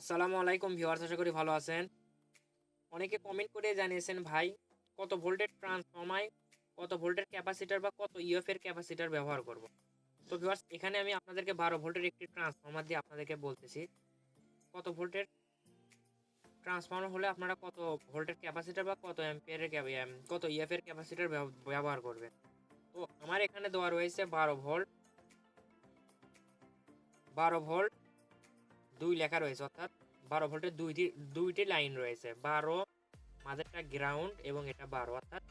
আসসালামু আলাইকুম ভিউয়ার্স, আশা করি ভালো আছেন। অনেকে কমেন্ট করে জানিয়েছেন, ভাই, কত ভোল্টের ট্রান্সফর্মায় কত ভোল্টের ক্যাপাসিটার বা কত ইউএফ এর ক্যাপাসিটার ব্যবহার করব? তো ভিউয়ার্স, এখানে আমি আপনাদেরকে বারো ভোল্টের একটি ট্রান্সফর্মার দিয়ে আপনাদেরকে বলতেছি। কত ভোল্টের ট্রান্সফর্মার হলে আপনারা কত ভোল্টের ক্যাপাসিটার বা কত অ্যাম্পিয়ারের কত ইএফ এর ক্যাপাসিটার ব্যবহার করবেন? তো আমার এখানে দেওয়া রয়েছে বারো ভোল্ট বারো ভোল্ট দুই লেখা রয়েছে, অর্থাৎ বারো ভোল্টের দুইটি দুইটি লাইন রয়েছে। বারো মাঝেরটা গ্রাউন্ড এবং এটা বারো, অর্থাৎ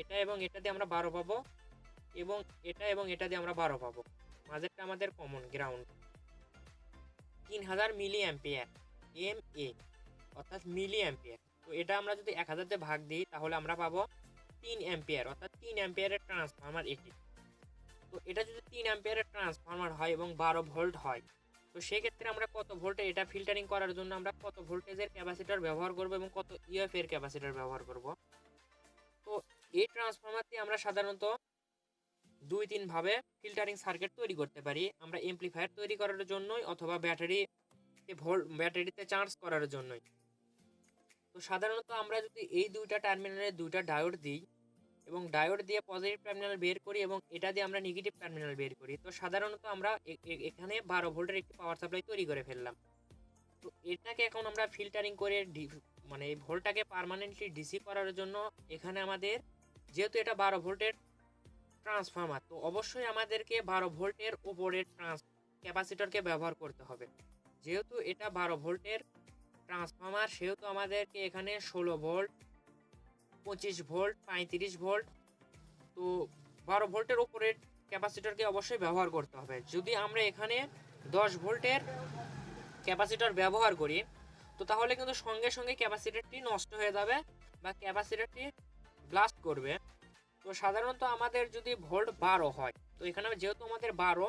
এটা এবং এটা দিয়ে আমরা বারো পাবো এবং এটা এবং এটা দিয়ে আমরা বারো পাবো। মাঝেরটা আমাদের কমন গ্রাউন্ড তিন হাজার মিলি অ্যাম্পিয়ার এম এ অর্থাৎ মিলি অ্যাম্পিয়ার তো এটা আমরা যদি এক হাজারতে ভাগ দিই, তাহলে আমরা পাবো তিন অ্যাম্পিয়ার অর্থাৎ তিন অ্যাম্পিয়ারের ট্রান্সফর্মার এটি। তো এটা যদি তিন অ্যাম্পিয়ারের ট্রান্সফর্মার হয় এবং বারো ভোল্ট হয় তো সেক্ষেত্রে আমরা কত ভোল্টে এটা ফিল্টারিং করার জন্য আমরা কত ভোল্টেজের ক্যাপাসিটার ব্যবহার করব এবং কত ইএফ এর ক্যাপাসিটার ব্যবহার করব? তো এই ট্রান্সফরমারটি আমরা সাধারণত দুই তিন ভাবে ফিল্টারিং সার্কিট তৈরি করতে পারি। আমরা এমপ্লিফায়ার তৈরি করার জন্যই অথবা ব্যাটারি ভোল্ট ব্যাটারিতে চার্জ করার জন্যই। তো সাধারণত আমরা যদি এই দুইটা টার্মিনালে দুইটা ডায়োড দিই এবং ডায়োড দিয়ে পজিটিভ টার্মিনাল বের করি এবং এটা দিয়ে আমরা নেগেটিভ টার্মিনাল বের করি। তো সাধারণত আমরা এখানে বারো ভোল্টের একটি পাওয়ার সাপ্লাই তৈরি করে ফেললাম। তো এটাকে এখন আমরা ফিল্টারিং করে মানে এই ভোল্টটাকে পার্মানেন্টলি ডিসি করার জন্য এখানে আমাদের, যেহেতু এটা বারো ভোল্টের ট্রান্সফর্মার তো অবশ্যই আমাদেরকে বারো ভোল্টের ওপরের ট্রান্স ক্যাপাসিটরকে ব্যবহার করতে হবে। যেহেতু এটা বারো ভোল্টের ট্রান্সফর্মার সেহেতু আমাদেরকে এখানে ষোলো ভোল্ট পঁচিশ ভোল্ট, পঁয়ত্রিশ ভোল্ট। তো বারো ভোল্টের ওপরের ক্যাপাসিটরকে অবশ্যই ব্যবহার করতে হবে। যদি আমরা এখানে দশ ভোল্টের ক্যাপাসিটর ব্যবহার করি, তো তাহলে কিন্তু সঙ্গে সঙ্গে ক্যাপাসিটরটি নষ্ট হয়ে যাবে বা ক্যাপাসিটরটি ব্লাস্ট করবে। তো সাধারণত আমাদের যদি ভোল্ট বারো হয়, তো এখানে যেহেতু আমাদের বারো,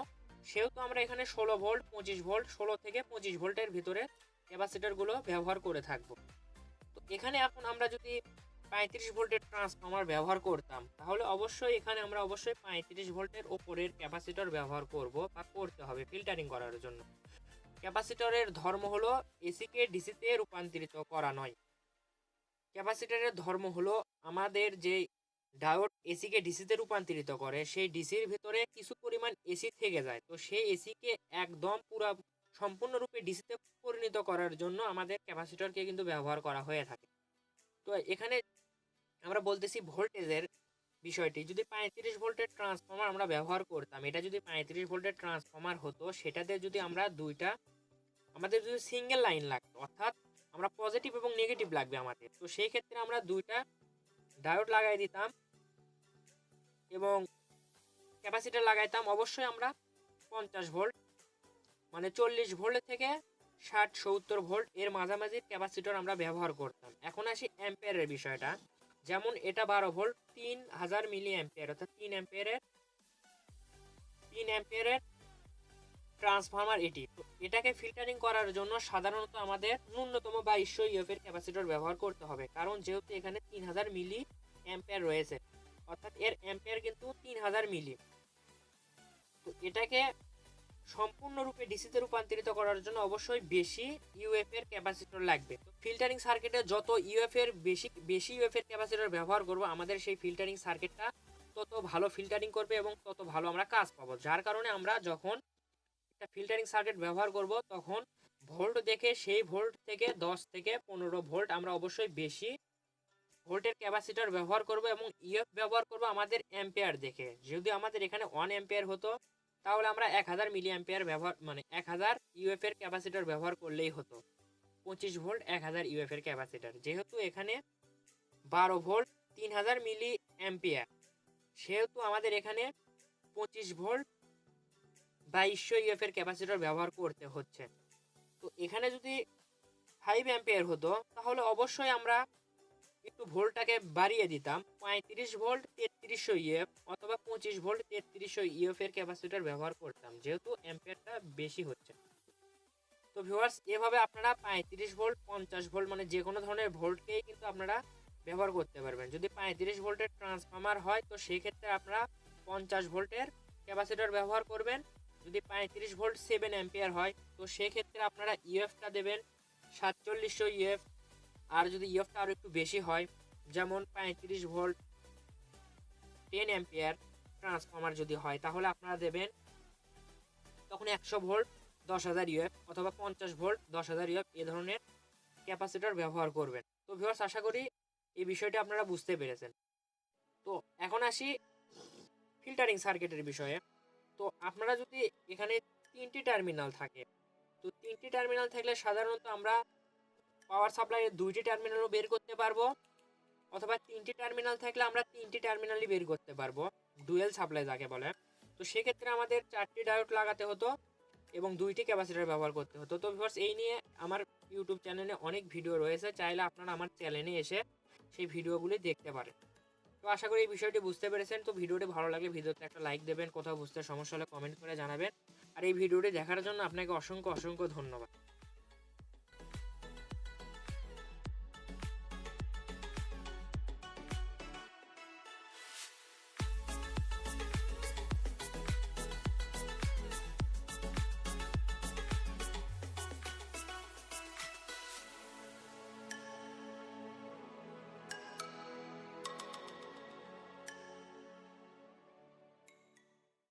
সেহেতু আমরা এখানে ষোলো ভোল্ট, পঁচিশ ভোল্ট, ষোলো থেকে পঁচিশ ভোল্টের ভিতরে ক্যাপাসিটরগুলো ব্যবহার করে থাকব। তো এখানে এখন আমরা যদি পঁয়ত্রিশ ভোল্টের ট্রান্সফর্মার ব্যবহার করতাম। তাহলে অবশ্যই এখানে আমরা অবশ্যই পঁয়ত্রিশ ভোল্টের ওপরের ক্যাপাসিটর ব্যবহার করব বা করতে হবে ফিল্টারিং করার জন্য। ক্যাপাসিটরের ধর্ম হলো এসিকে ডিসিতে রূপান্তরিত করা নয়। ক্যাপাসিটরের ধর্ম হলো আমাদের যে ডায়োড এসিকে ডিসিতে রূপান্তরিত করে, সেই ডিসির ভিতরে কিছু পরিমাণ এসি থেকে যায়। তো সেই এসিকে একদম পুরো সম্পূর্ণরূপে ডিসিতে পরিণত করার জন্য আমাদের ক্যাপাসিটরকে কিন্তু ব্যবহার করা হয়ে থাকে। তো এখানে আমরা বলতেছি ভোল্টেজের বিষয়টি। যদি পঁয়ত্রিশ ভোল্টের ট্রান্সফর্মার আমরা ব্যবহার করতাম, এটা যদি পঁয়ত্রিশ ভোল্টের ট্রান্সফর্মার হতো, সেটাতে যদি আমরা দুইটা, আমাদের যদি সিঙ্গেল লাইন লাগতো, অর্থাৎ আমরা পজিটিভ এবং নেগেটিভ লাগবে আমাদের। তো সেই ক্ষেত্রে আমরা দুইটা ডায়োড লাগাই দিতাম এবং ক্যাপাসিটার লাগাইতাম, অবশ্যই আমরা পঞ্চাশ ভোল্ট মানে চল্লিশ ভোল্ট থেকে ষাট, সত্তর ভোল্ট এর মাঝামাঝি ক্যাপাসিটর আমরা ব্যবহার করতাম। এখন আসি অ্যাম্পিয়ারের বিষয়টা। যেমন এটা বারো ভোল্ট, তিন হাজার মিলি অ্যাম্পিয়ার অর্থাৎ তিন অ্যাম্পিয়ারের তিন অ্যাম্পিয়ারের ট্রান্সফর্মার এটি। তো এটাকে ফিল্টারিং করার জন্য সাধারণত আমাদের ন্যূনতম বাইশশো ইউএফ এর ক্যাপাসিটর ব্যবহার করতে হবে। কারণ যেহেতু এখানে তিন হাজার মিলি অ্যাম্পিয়ার রয়েছে, অর্থাৎ এর অ্যাম্পিয়ার কিন্তু তিন হাজার মিলি। তো এটাকে সম্পূর্ণরূপে ডিসিতে রূপান্তরিত করার জন্য অবশ্যই বেশি ইউএফ এর ক্যাপাসিটর লাগবে। তো ফিল্টারিং সার্কিটে যত ইউএফ এর বেশি বেশি ইউএফ এর ক্যাপাসিটর ব্যবহার করব, আমাদের সেই ফিল্টারিং সার্কিটটা তত ভালো ফিল্টারিং করবে এবং তত ভালো আমরা কাজ পাবো। যার কারণে আমরা যখন একটা ফিল্টারিং সার্কিট ব্যবহার করব, তখন ভোল্ট দেখে, সেই ভোল্ট থেকে দশ থেকে পনেরো ভোল্ট আমরা অবশ্যই বেশি ভোল্টের ক্যাপাসিটর ব্যবহার করব এবং ইএফ ব্যবহার করব আমাদের অ্যাম্পিয়ার দেখে। যদি আমাদের এখানে ওয়ান অ্যাম্পিয়ার হতো তাহলে আমরা এক হাজার মিলি অ্যাম্পিয়ার ব্যবহার মানে এক হাজার ইউএফ এর ক্যাপাসিটর ব্যবহার করলেই হতো। পঁচিশ ভোল্ট, এক হাজার ইউএফ এর ক্যাপাসিটর। যেহেতু এখানে বারো ভোল্ট, তিন হাজার মিলি অ্যাম্পিয়ার সেহেতু আমাদের এখানে পঁচিশ ভোল্ট বাইশশো ইউএফ এর ক্যাপাসিটর ব্যবহার করতে হচ্ছে। তো এখানে যদি ফাইভ অ্যাম্পিয়ার হতো, তাহলে অবশ্যই আমরা একটু ভোল্টটাকে বাড়িয়ে দিতাম, পঁয়ত্রিশ ভোল্ট তেত্রিশশো ইএফ অথবা পঁচিশ ভোল্ট তেত্রিশশো ইএফ এর ক্যাপাসিটর ব্যবহার করতাম, যেহেতু অ্যাম্পিয়ারটা বেশি হচ্ছে। তো ভিউয়ার্স এভাবে আপনারা পঁয়ত্রিশ ভোল্ট, পঞ্চাশ ভোল্ট মানে যে কোনো ধরনের ভোল্টকেই কিন্তু আপনারা ব্যবহার করতে পারবেন। যদি পঁয়ত্রিশ ভোল্টের ট্রান্সফর্মার হয়, তো সেই ক্ষেত্রে আপনারা পঞ্চাশ ভোল্টের ক্যাপাসিটর ব্যবহার করবেন। যদি পঁয়ত্রিশ ভোল্ট সেভেন অ্যাম্পিয়ার হয়, তো সেক্ষেত্রে আপনারা ইএফটা দেবেন সাতচল্লিশশো ইএফ আর যদি ইএফটা আরও একটু বেশি হয়, যেমন পঁয়ত্রিশ ভোল্ট টেন অ্যাম্পিয়ার ট্রান্সফর্মার যদি হয়, তাহলে আপনারা দেবেন তখন একশো ভোল্ট, দশ হাজার ইউএফ অথবা পঞ্চাশ ভোল্ট, দশ হাজার ইউএফ এ ধরনের ক্যাপাসিটর ব্যবহার করবেন। তো ভিউয়ার্স আশা করি এই বিষয়টি আপনারা বুঝতে পেরেছেন। তো এখন আসি ফিল্টারিং সার্কিটের বিষয়ে। তো আপনারা যদি এখানে তিনটি টার্মিনাল থাকে, তো তিনটি টার্মিনাল থাকলে সাধারণত আমরা পাওয়ার সাপ্লাইয়ের দুইটি টার্মিনালও বের করতে পারব। অথবা তিনটি টার্মিনাল থাকলে আমরা তিনটি টার্মিনালই বের করতে পারব। ডুয়েল সাপ্লাই যাকে বলে। তো সেক্ষেত্রে আমাদের চারটি ডায়োড লাগাতে হতো এবং দুইটি ক্যাপাসিটার ব্যবহার করতে হতো। তো ভিউয়ার্স এই নিয়ে আমার ইউটিউব চ্যানেলে অনেক ভিডিও রয়েছে। চাইলে আপনারা আমার চ্যানেলে এসে সেই ভিডিওগুলি দেখতে পারেন। তো আশা করি এই বিষয়টি বুঝতে পেরেছেন। তো ভিডিওটি ভালো লাগে, ভিডিওতে একটা লাইক দেবেন। কোথাও বুঝতে সমস্যা হলে কমেন্ট করে জানাবেন। আর এই ভিডিওটি দেখার জন্য আপনাকে অসংখ্য অসংখ্য ধন্যবাদ।